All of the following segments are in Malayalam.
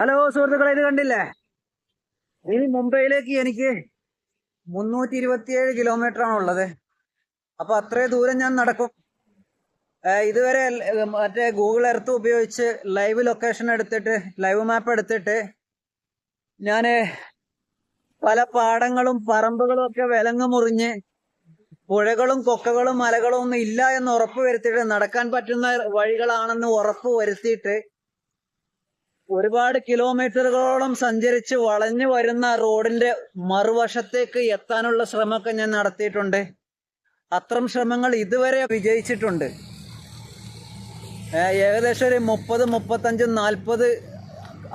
ഹലോ സുഹൃത്തുക്കളെ ഇത് കണ്ടില്ലേ? ഇനി മുംബൈയിലേക്ക് എനിക്ക് മുന്നൂറ്റി ഇരുപത്തിയേഴ് കിലോമീറ്റർ ആണ് ഉള്ളത്. അപ്പൊ അത്രയും ദൂരം ഞാൻ നടക്കും. ഇതുവരെ മറ്റേ ഗൂഗിൾ എർത്ത് ഉപയോഗിച്ച് ലൈവ് ലൊക്കേഷൻ എടുത്തിട്ട് ലൈവ് മാപ്പ് എടുത്തിട്ട് ഞാൻ പല പാടങ്ങളും പറമ്പുകളും ഒക്കെ വിലങ്ങ് മുറിഞ്ഞ് പുഴകളും കൊക്കകളും മലകളും ഒന്നും ഇല്ല എന്ന് ഉറപ്പ് വരുത്തിയിട്ട് നടക്കാൻ പറ്റുന്ന വഴികളാണെന്ന് ഉറപ്പ് വരുത്തിയിട്ട് ഒരുപാട് കിലോമീറ്ററുകളോളം സഞ്ചരിച്ച് വളഞ്ഞു വരുന്ന റോഡിന്റെ മറുവശത്തേക്ക് എത്താനുള്ള ശ്രമമൊക്കെ ഞാൻ നടത്തിയിട്ടുണ്ട്. അത്തരം ശ്രമങ്ങൾ ഇതുവരെ വിജയിച്ചിട്ടുണ്ട്. ഏകദേശം ഒരു മുപ്പത് മുപ്പത്തഞ്ച് നാൽപ്പത്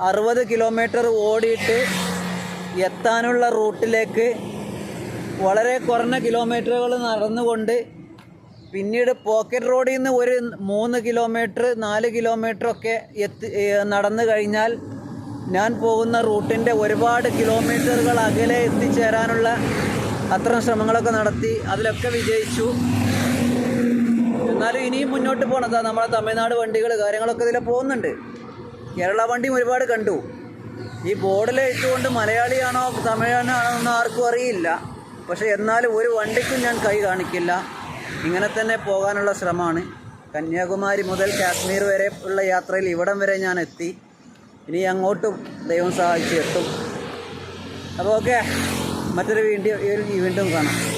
അറുപത് കിലോമീറ്റർ ഓടിയിട്ട് എത്താനുള്ള റൂട്ടിലേക്ക് വളരെ കുറഞ്ഞ കിലോമീറ്ററുകൾ നടന്നുകൊണ്ട് പിന്നീട് പോക്കറ്റ് റോഡിൽ നിന്ന് ഒരു മൂന്ന് കിലോമീറ്റർ നാല് കിലോമീറ്റർ ഒക്കെ എത്തി നടന്നു കഴിഞ്ഞാൽ ഞാൻ പോകുന്ന റൂട്ടിന്റെ ഒരുപാട് കിലോമീറ്ററുകൾ അകലെ എത്തിച്ചേരാനുള്ള അത്തരം ശ്രമങ്ങളൊക്കെ നടത്തി അതിലൊക്കെ വിജയിച്ചു. എന്നാലും ഇനിയും മുന്നോട്ട് പോകണതാ നമ്മുടെ തമിഴ്നാട് വണ്ടികൾ കാര്യങ്ങളൊക്കെ ഇതിൽ പോകുന്നുണ്ട്. കേരള വണ്ടിയും ഒരുപാട് കണ്ടു. ഈ ബോർഡിൽ ഇട്ടുകൊണ്ട് മലയാളിയാണോ തമിഴാണോ എന്ന് ആർക്കും അറിയില്ല. പക്ഷേ എന്നാലും ഒരു വണ്ടിക്കും ഞാൻ കൈ കാണിക്കില്ല. ഇങ്ങനെ തന്നെ പോകാനുള്ള ശ്രമമാണ്. കന്യാകുമാരി മുതൽ കാശ്മീർ വരെ ഉള്ള യാത്രയിൽ ഇവിടം വരെ ഞാൻ എത്തി. ഇനി അങ്ങോട്ടും ദൈവം സഹായിച്ച് എത്തും. അപ്പോൾ ഓക്കെ മറ്റൊരു വീഡിയോ വീണ്ടും കാണാം.